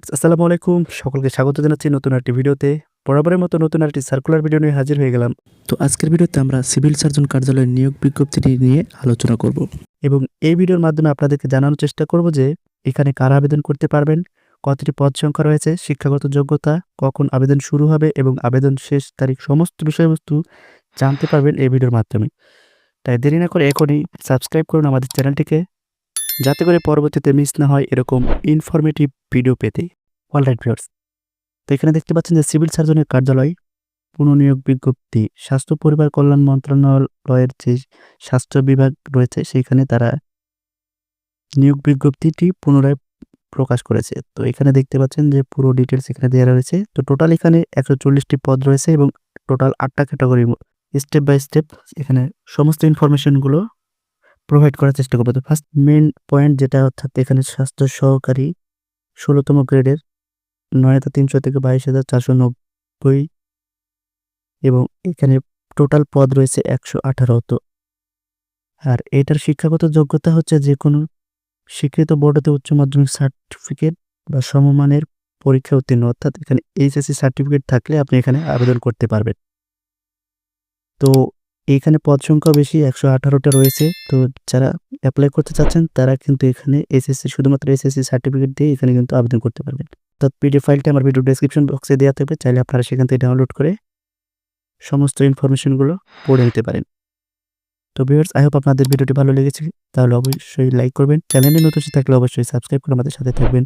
আসসালামু আলাইকুম। সকলকে স্বাগত জানাচ্ছি নতুন একটি ভিডিওতে। বরাবরের মতো নতুন একটি সার্কুলার ভিডিও নিয়ে হাজির হয়ে গেলাম। তো আজকের ভিডিওতে আমরা সিভিল সার্জন কার্যালয়ের নিয়োগ বিজ্ঞপ্তিটি নিয়ে আলোচনা করব। এবং এই ভিডিওর মাধ্যমে আপনাদেরকে জানানোর চেষ্টা করব যে, এখানে কারা আবেদন করতে পারবেন, কতটি পদ সংখ্যা রয়েছে, শিক্ষাগত যোগ্যতা, কখন আবেদন শুরু হবে এবং আবেদন শেষ তারিখ সমস্ত বিষয়বস্তু জানতে পারবেন এই ভিডিওর মাধ্যমে। তাই দেরি না করে এখনই সাবস্ক্রাইব করুন আমাদের চ্যানেলটিকে যাতে করে পরবর্তীতে মিস না হয় এরকম ইনফরমেটিভ ভিডিও পেতে। অলরাইট ভিউয়ার্স তো এখানে দেখতে পাচ্ছেন যে সিভিল সার্জনের কার্যালয় পুনঃনিয়োগ বিজ্ঞপ্তি, স্বাস্থ্য, পরিবার কল্যাণ মন্ত্রণালয়ের যে স্বাস্থ্য বিভাগ রয়েছে, সেখানে তারা নিয়োগ বিজ্ঞপ্তিটি পুনরায় প্রকাশ করেছে। তো এখানে দেখতে পাচ্ছেন যে পুরো ডিটেলস এখানে দেওয়া রয়েছে। তো টোটাল এখানে একশো চল্লিশটি পদ রয়েছে এবং টোটাল আটটা ক্যাটাগরি স্টেপ বাই স্টেপ এখানে সমস্ত ইনফরমেশনগুলো প্রোভাইড করার চেষ্টা করব। তো ফার্স্ট মেন পয়েন্ট যেটা অর্থাৎ এখানে স্বাস্থ্য সহকারী ষোলোতম গ্রেডের নয় হাজার তিনশো থেকে বাইশ হাজার চারশো নব্বই এবং এখানে টোটাল পদ রয়েছে একশো আঠারোত আর এটার শিক্ষাগত যোগ্যতা হচ্ছে যে কোনো স্বীকৃত বোর্ডতে উচ্চ মাধ্যমিক সার্টিফিকেট বা সমমানের পরীক্ষা উত্তীর্ণ। অর্থাৎ এখানে এইচএসসি সার্টিফিকেট থাকলে আপনি এখানে আবেদন করতে পারবেন। তো এইখানে পদ সংখ্যা বেশি, একশো আঠারোটা রয়েছে। তো যারা অ্যাপ্লাই করতে চাচ্ছেন, তারা কিন্তু এখানে এসএসসি শুধুমাত্র এসএসসি সার্টিফিকেট দিয়ে এখানে কিন্তু আবেদন করতে পারবেন। তো পিডিএফ ফাইলটা আমার ভিডিও ডেসক্রিপশন বক্সে দেওয়া থাকবে, চাইলে আপনারা সেখান থেকে ডাউনলোড করে সমস্ত ইনফরমেশনগুলো পড়ে নিতে পারেন। তো ভিউয়ার্স আই হোপ আপনাদের ভিডিওটি ভালো লেগেছে, তাহলে অবশ্যই লাইক করবেন। চ্যানেলে নতুন থাকলে অবশ্যই সাবস্ক্রাইব করে আমাদের সাথে থাকবেন।